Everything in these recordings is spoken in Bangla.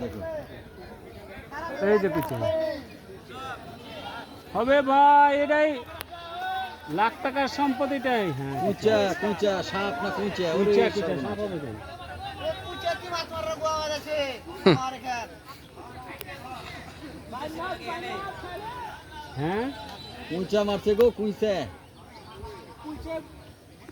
দেখো এই যে পিছনে। হবে ভাই এটাই লাখ টাকার সম্পত্তিটাই। হ্যাঁ কুচা কুচা সাপ না কুচা ওরে কুচা কুচা সাপ হবে তাই। হ্যাঁ? কুচা মারছে গো কুইসা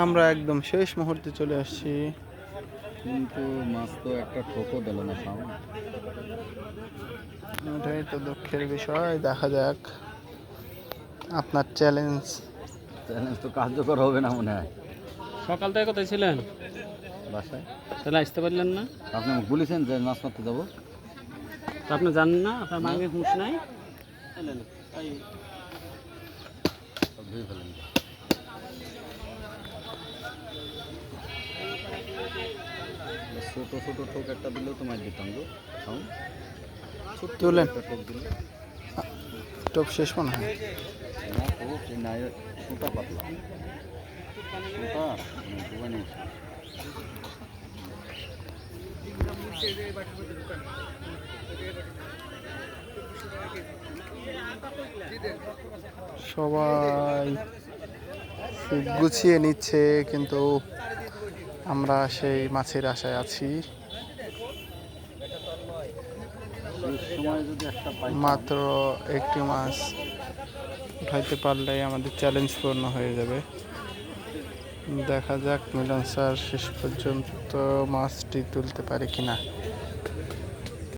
আমরা একদম শেষ মুহূর্তে চলে আসছি। কিন্তু মাছ তো একটা ঠোকো দিল না সাউন্ড এটাই তো দুঃখের বিষয় দেখা যাক। আপনার চ্যালেঞ্জ চ্যালেঞ্জ তো কার্যকর হবে না মনে হয়। সকাল থেকে কোথায় ছিলেন? বাসায়। তাহলে আসতে পারলেন না? আপনি বলেছেন যে মাছ মারতে যাব। তো আপনি জানেন না আপনার মাকে হুঁশ নাই? এলেন, তাই ধুয়ে ফেলেন। ছোট ছোট ঠোক একটা দিলেও তো মাছ দিতাম গো। সাউন্ড তুলেন। একটা ঠোক দিলে। টপ শেষ মনে হয়? সুতা পাতলা। সবাই গুছিয়ে নিচ্ছে কিন্তু আমরা সেই মাছের আশায় আছি। মাত্র একটি মাছ উঠাইতে পারলেই আমাদের চ্যালেঞ্জ পূর্ণ হয়ে যাবে। দেখা যাক মিলন স্যার শেষ পর্যন্ত মাছটি তুলতে পারে কিনা।